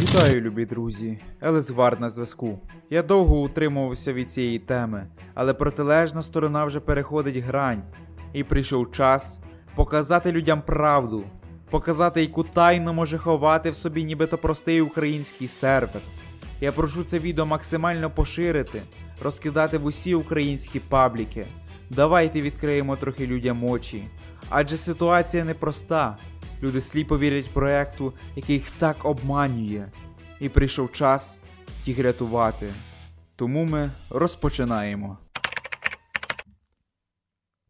Вітаю, любі друзі! Елесгвард на зв'язку. Я довго утримувався від цієї теми, але протилежна сторона вже переходить грань. І прийшов час показати людям правду, показати, яку тайну може ховати в собі нібито простий український сервер. Я прошу це відео максимально поширити, розкидати в усі українські пабліки. Давайте відкриємо трохи людям очі. Адже ситуація непроста. Люди сліпо вірять проекту, який їх так обманює. І прийшов час їх рятувати. Тому ми розпочинаємо.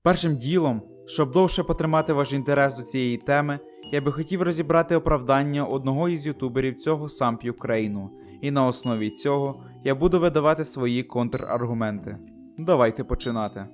Першим ділом, щоб довше потримати ваш інтерес до цієї теми, я би хотів розібрати оправдання одного із ютуберів цього сам Україну. І на основі цього я буду видавати свої контраргументи. Давайте починати.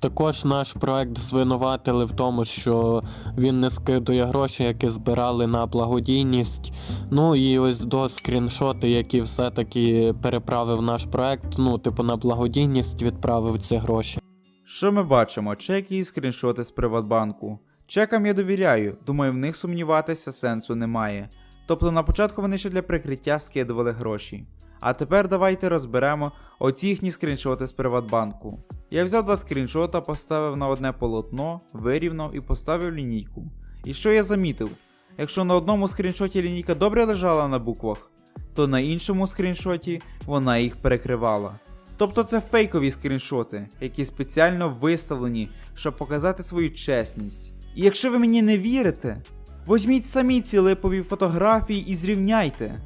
Також наш проект звинуватили в тому, що він не скидує гроші, які збирали на благодійність. Ну і ось до скріншоти, які все-таки переправив наш проект. Ну, типу, на благодійність відправив ці гроші. Що ми бачимо? Чеки і скріншоти з Приватбанку. Чекам я довіряю, думаю, в них сумніватися сенсу немає. Тобто на початку вони ще для прикриття скидували гроші. А тепер давайте розберемо оці їхні скріншоти з Приватбанку. Я взяв два скріншота, поставив на одне полотно, вирівняв і поставив лінійку. І що я замітив? Якщо на одному скріншоті лінійка добре лежала на буквах, то на іншому скріншоті вона їх перекривала. Тобто це фейкові скріншоти, які спеціально виставлені, щоб показати свою чесність. І якщо ви мені не вірите, візьміть самі ці липові фотографії і зрівняйте.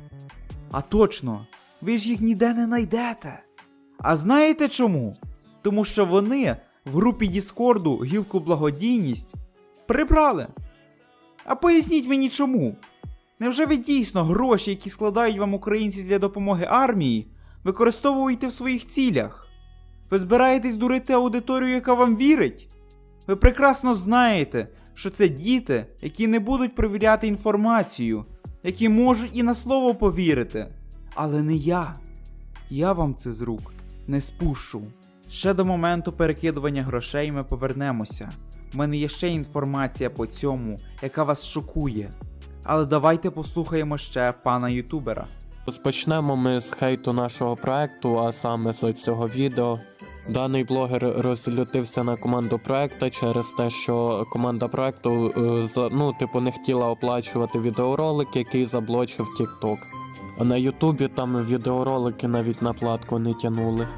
А точно, ви ж їх ніде не знайдете. А знаєте чому? Тому що вони в групі Діскорду гілку благодійність прибрали. А поясніть мені чому? Невже ви дійсно гроші, які складають вам українці для допомоги армії, використовуєте в своїх цілях? Ви збираєтесь дурити аудиторію, яка вам вірить? Ви прекрасно знаєте, що це діти, які не будуть перевіряти інформацію, які можуть і на слово повірити. Але не я. Я вам це з рук не спущу. Ще до моменту перекидування грошей ми повернемося. У мене є ще інформація по цьому, яка вас шокує. Але давайте послухаємо ще пана ютубера. Розпочнемо ми з хейту нашого проекту, а саме з цього відео. Даний блогер розлютився на команду проекту через те, що команда проекту е, ну, типу, не хотіла оплачувати відеоролик, який заблочив TikTok. А на Ютубі там відеоролики навіть на платку не тянули.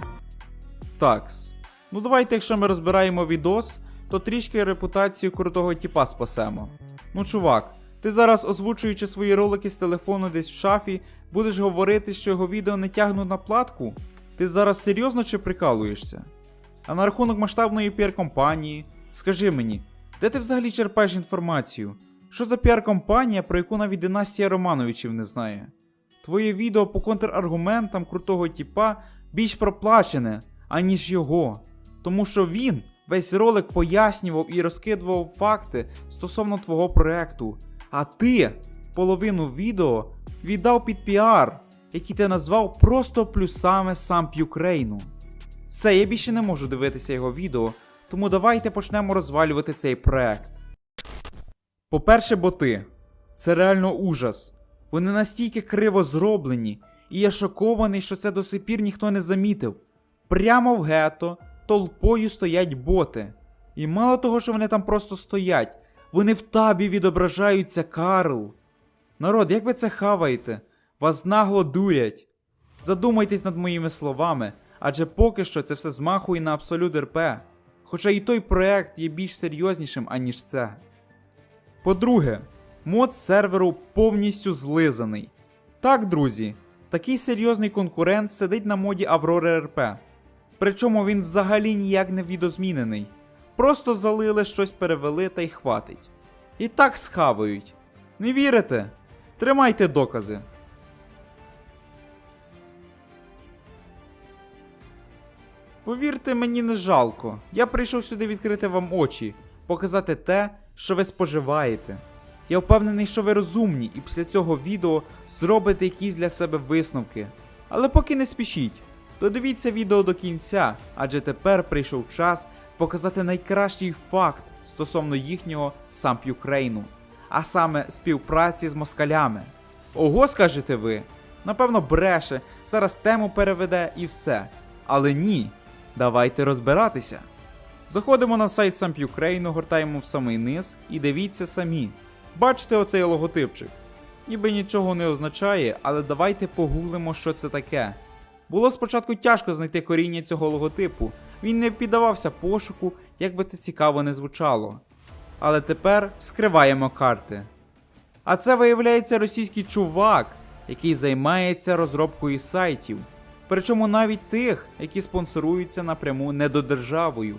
Такс. Ну давайте, якщо ми розбираємо відос, то трішки репутацію крутого тіпа спасемо. Ну, чувак, ти зараз, озвучуючи свої ролики з телефону десь в шафі, будеш говорити, що його відео не тягнуть на платку? Ти зараз серйозно чи прикалуєшся? А на рахунок масштабної піар-компанії, скажи мені, де ти взагалі черпаєш інформацію? Що за піар-компанія, про яку навіть династія Романовичів не знає? Твоє відео по контраргументам крутого тіпа більш проплачене, аніж його. Тому що він весь ролик пояснював і розкидував факти стосовно твого проекту. А ти половину відео віддав під піар, який ти назвав просто плюсами сам П'юкрейну. Все, я більше не можу дивитися його відео, тому давайте почнемо розвалювати цей проект. По-перше, боти. Це реально ужас. Вони настільки криво зроблені, і я шокований, що це до сих пір ніхто не замітив. Прямо в гетто толпою стоять боти. І мало того, що вони там просто стоять, вони в табі відображаються Карл. Народ, як ви це хаваєте? Вас нагло дурять. Задумайтесь над моїми словами, адже поки що це все змахує на абсолют РП. Хоча і той проект є більш серйознішим, аніж це. По-друге, мод серверу повністю злизаний. Так, друзі, такий серйозний конкурент сидить на моді Аврори РП. Причому він взагалі ніяк не відозмінений. Просто залили щось перевели та й хватить. І так схавають. Не вірите? Тримайте докази. Повірте, мені не жалко. Я прийшов сюди відкрити вам очі, показати те, що ви споживаєте. Я впевнений, що ви розумні, і після цього відео зробите якісь для себе висновки. Але поки не спішіть, додивіться відео до кінця, адже тепер прийшов час показати найкращий факт стосовно їхнього сам Юкрейну, а саме співпраці з москалями. Ого, скажете ви. Напевно, бреше, зараз тему переведе і все. Але ні. Давайте розбиратися. Заходимо на сайт Ukraine, гортаємо в самий низ і дивіться самі. Бачите оцей логотипчик? Ніби нічого не означає, але давайте погуглимо, що це таке. Було спочатку тяжко знайти коріння цього логотипу, він не піддавався пошуку, як би це цікаво не звучало. Але тепер вскриваємо карти. А це виявляється російський чувак, який займається розробкою сайтів. Причому навіть тих, які спонсоруються напряму недодержавою.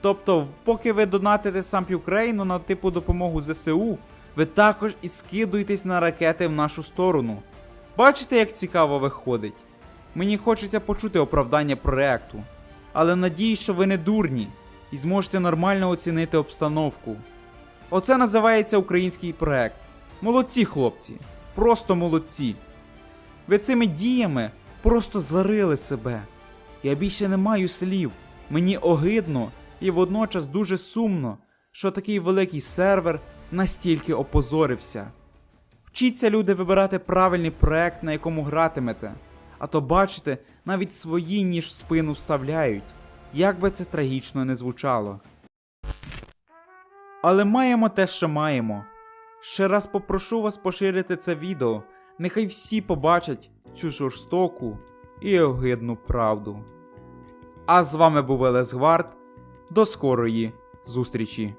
Тобто, поки ви донатите сам Україну на типу допомогу ЗСУ, ви також і скидуєтесь на ракети в нашу сторону. Бачите, як цікаво виходить? Мені хочеться почути оправдання проекту. Але надіюсь, що ви не дурні і зможете нормально оцінити обстановку. Оце називається український проект. Молодці, хлопці, просто молодці. Ви цими діями просто зларили себе. Я більше не маю слів. Мені огидно і водночас дуже сумно, що такий великий сервер настільки опозорився. Вчіться, люди, вибирати правильний проект, на якому гратимете. А то бачите, навіть свої ніж в спину вставляють, як би це трагічно не звучало. Але маємо те, що маємо. Ще раз попрошу вас поширити це відео, нехай всі побачать цю жорстоку і огидну правду. А з вами був Елес Гвард. До скорої зустрічі!